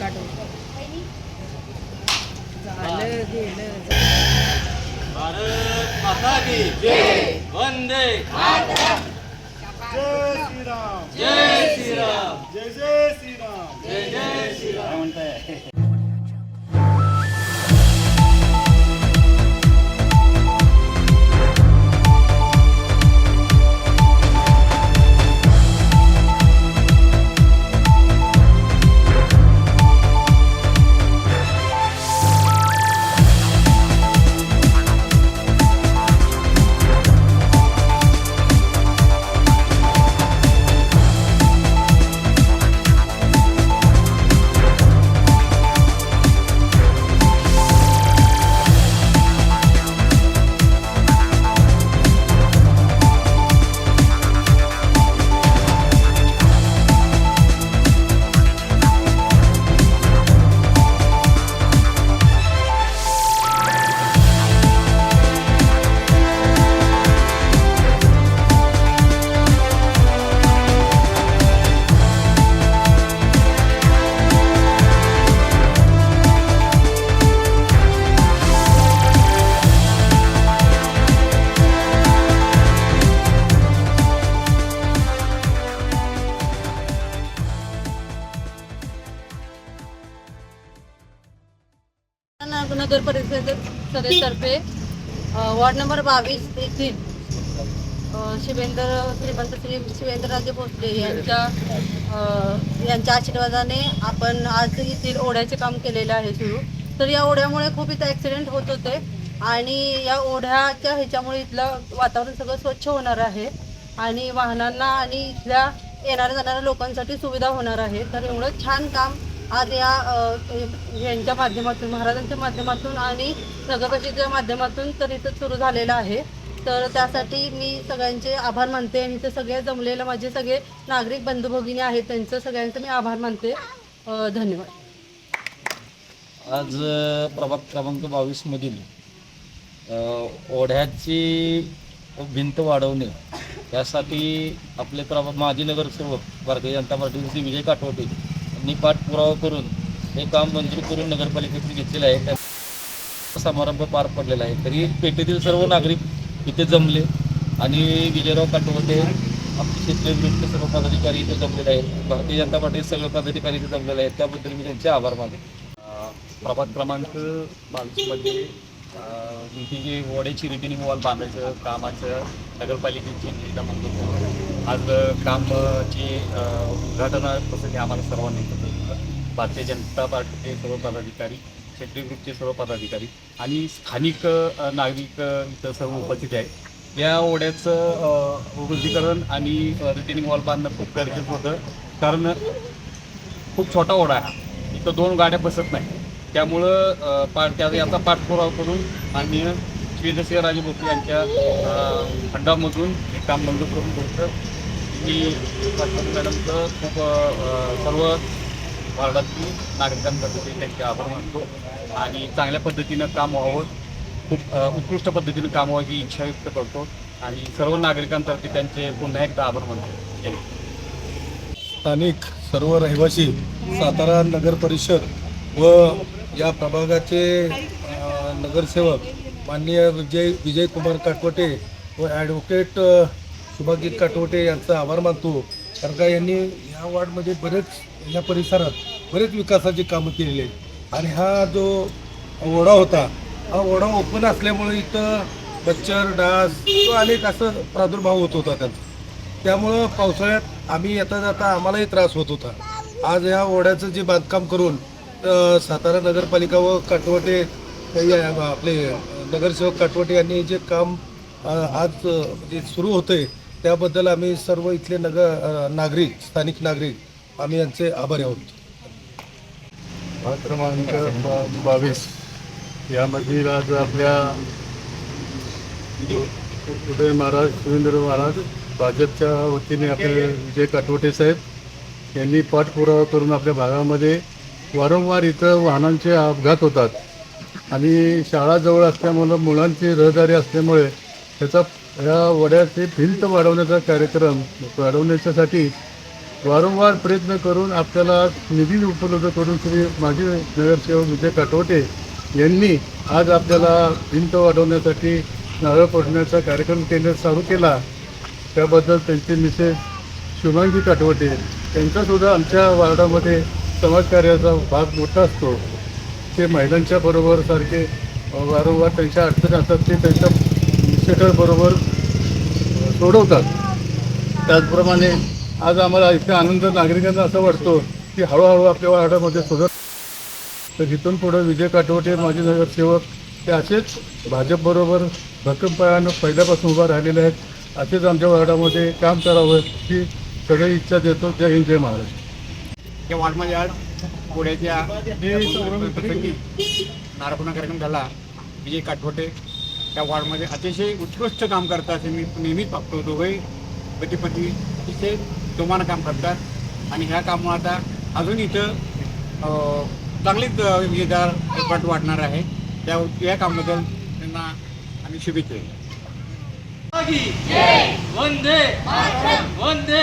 हा काढू झालं गेलं भारत माता की जय. वंदे जय श्रीराम. जय श्रीराम. जय जय श्रीराम. नगर परिषद सदस्यतर्फे वॉर्ड वार्ड नंबर बावीस येथील शिवेंद्र श्रीमंत श्री शिवेंद्रराजे भोसले यांच्या यांच्या आशीर्वादाने आपण आज येथील ओढ्याचे काम केलेलं आहे सुरू. तर या ओढ्यामुळे खूप इथं ॲक्सिडेंट होत होते आणि या ओढ्याच्या ह्याच्यामुळे इथलं वातावरण सगळं स्वच्छ होणार आहे आणि वाहनांना आणि इथल्या येणाऱ्या जाणाऱ्या लोकांसाठी सुविधा होणार आहे. तर एवढं छान काम आज या यांच्या माध्यमातून महाराजांच्या माध्यमातून आणि नगरपरिषदेच्या माध्यमातून तर इथं सुरू झालेलं आहे. तर त्यासाठी मी सगळ्यांचे आभार मानते आणि इथे सगळे जमलेले माझे सगळे नागरिक बंधू भगिनी आहेत त्यांचं सगळ्यांचं मी आभार मानते. धन्यवाद. आज प्रभाग क्रमांक बावीसमधील ओढ्याची भिंत वाढवणे यासाठी आपले प्रभाग माजी नगरसेवक भारतीय जनता पार्टीचे विजय काठवटे यांनी पाठपुरावा करून हे काम मंजूर करून नगरपालिकेतून घेतलेलं आहे. त्या समारंभ पार पडलेला आहे. तरी पेठेतील सर्व नागरिक इथे जमले आणि विजयराव काटवते आपले क्षेत्रीय सर्व पदाधिकारी इथे जमलेले आहेत. भारतीय जनता पार्टीचे सगळे पदाधिकारी इथे जमलेले आहेत. त्याबद्दल मी त्यांचे आभार मानले प्रभात क्रमांक बावीसमध्ये ही वड्याची ओढ्याची रिटेनिंग वॉल बांधायचं कामाचं नगरपालिकेची निविदा मंजूर आज कामची कामाची प्रसंगी आम्हाला सर्वांनी भारतीय जनता पार्टीचे सर्व पदाधिकारी क्षेत्रीय ग्रुपचे सर्व पदाधिकारी आणि स्थानिक नागरिक इथं सर्व उपस्थित आहेत या ओढ्याचं वृद्धीकरण आणि रिटेनिंग वॉल बांधणं खूप गरजेचं होतं. कारण खूप छोटा ओढा आहे. इथं दोन गाड्या बसत नाही त्यामुळं पाठ त्या याचा पाठपुरावा करून माननीय श्रीधरसिंह राजे भोसले यांच्या खंडामधून हे काम बंद करून होतं मी मॅडमचं खूप सर्व वार्डातील नागरिकांतर्फे त्यांचे आभार मानतो. आणि चांगल्या पद्धतीनं काम व्हावं खूप उत्कृष्ट पद्धतीनं काम व्हावं ही इच्छा व्यक्त करतो. आणि सर्व नागरिकांतर्फे त्यांचे पुन्हा एकदा आभार मानतो. स्थानिक सर्व रहिवासी सातारा नगर परिषद व या प्रभागाचे नगरसेवक माननीय विजय विजयकुमार काटवटे व ॲडव्होकेट अ, काटवटे यांचा आभार मानतो. कारण का यांनी ह्या वॉर्डमध्ये बरेच या परिसरात बरेच विकासाची कामं केलेली आहेत. आणि हा जो ओढा होता हा ओढा ओपन असल्यामुळे इथं मच्छर डास किंवा अनेक असं प्रादुर्भाव होत होता त्यांचा. त्यामुळं पावसाळ्यात आम्ही येता जाता आम्हालाही त्रास होत होता. आज या ओढ्याचं जे बांधकाम करून सातारा नगरपालिका व काटवटे आपले नगरसेवक काटवटे यांनी जे काम आज म्हणजे सुरू होते त्याबद्दल आम्ही सर्व इथले नगर नागरिक स्थानिक नागरिक आम्ही यांचे आभारी आहोत. भाग क्रमांक बा- बावीस. यामधील आज आपल्या उदय महाराज सुरेंद्र महाराज भाजपच्या वतीने आपले विजय काटवटे साहेब यांनी पाठपुरावा करून आपल्या भागामध्ये वारंवार इथं वाहनांचे अपघात होतात. आणि शाळा जवळ असल्यामुळं मुलांची रहदारी असल्यामुळे त्याचा या वड्याची भिंत वाढवण्याचा कार्यक्रम वाढवण्याच्यासाठी वारंवार प्रयत्न करून आपल्याला निधी उपलब्ध करून श्री माजी नगरसेवक विजय काटवटे यांनी आज आपल्याला भिंत वाढवण्यासाठी नारळ पडण्याचा कार्यक्रम केंद्र चालू केला. त्याबद्दल त्यांचे मिसेस शुभांगी काटवटे त्यांच्यासुद्धा आमच्या वार्डामध्ये समाजकार्याचा भाग मोठा असतो. ते महिलांच्या बरोबर सारखे वारंवार त्यांच्या अडचणी असतात ते त्यांच्या मिस्टरबरोबर सोडवतात. त्याचप्रमाणे आज आम्हाला इथे आनंद नागरिकांना असं वाटतो की हळूहळू आपल्या वार्डामध्ये सुधार तर इथून पुढं विजय काटवटे माजी नगरसेवक ते असेच भाजपबरोबर भक्कमपणानं पहिल्यापासून उभा राहिलेले आहेत. असेच आमच्या वार्डामध्ये काम करावं ही सगळी इच्छा देतो. जय हिंद जय महाराष्ट्र. या वार्डमध्ये आज पुण्याच्या प्रसंगी नारपुणा कार्यक्रम झाला. विजय काठवटे त्या वार्डमध्ये अतिशय उत्कृष्ट काम करतात असे मी नेहमीच बघतो दोघंही पती अतिशय जोमानं काम करतात. आणि ह्या कामामुळे आता अजून इथं चांगलीच विजेदार पट वाढणार आहे. त्या या कामाबद्दल त्यांना आम्ही शुभेच्छा देतो. वंदे वंदे